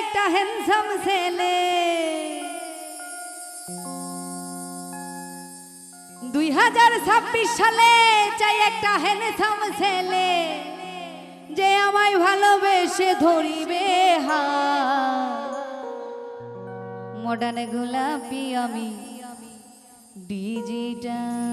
একটা হ্যান্ডসাম ছেলে। দুই হাজার ছাব্বিশ সালে চাই একটা হ্যান্ডসাম ছেলে। যে আমায় ভালোবেসে ধরিবে হা মডার্ন গোলাপি আমি ডিজিটাল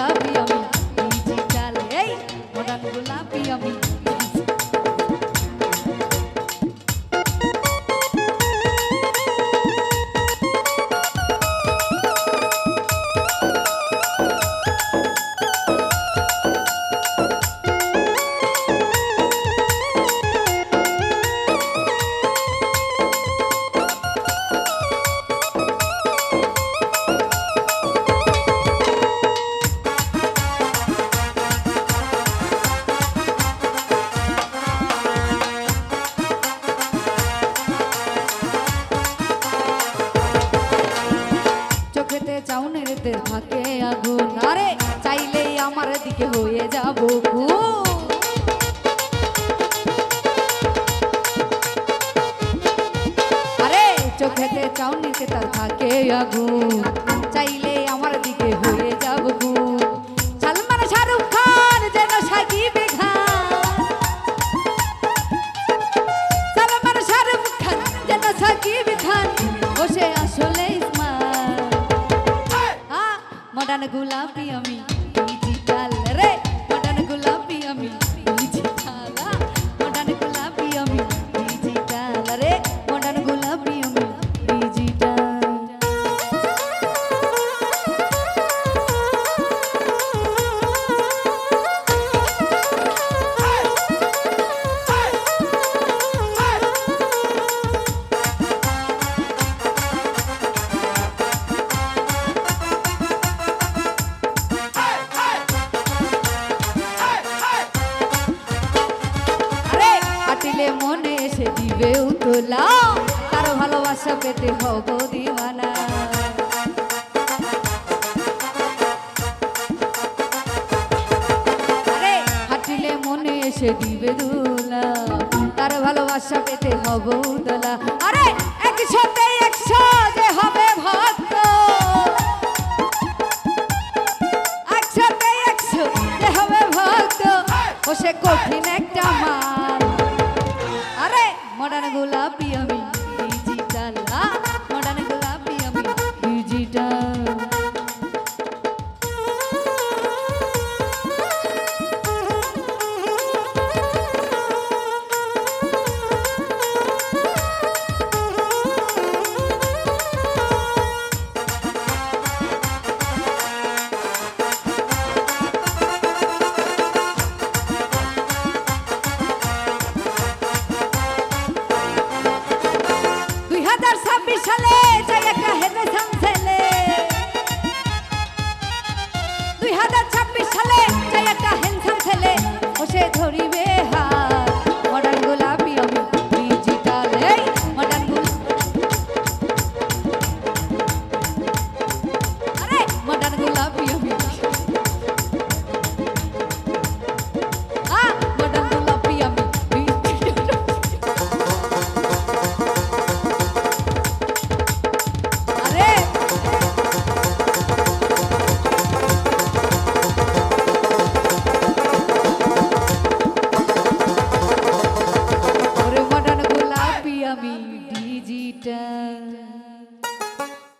মডার্ন গোলাপি আমি চোখেতে থাকে আগুন। আরে, চাইলেই আমার দিকে হয়ে যাব আরে, চোখেতে চাউনিতে তার থাকে আগুন। চাইলে মডার্ন গোলাপি আমি মনে এসে দিবে উতলা। তার ভালোবাসা পেতে হব এসে দিবে দুলা। তার ভালোবাসা পেতে হব উতলা। আরে, একসাথে একশো যে হবে ভক্ত। একসাথে একশো যে হবে ভক্ত। ও সে কঠিন মডার্ন গোলাপি আমি। বিশালে যাই একটা হেদে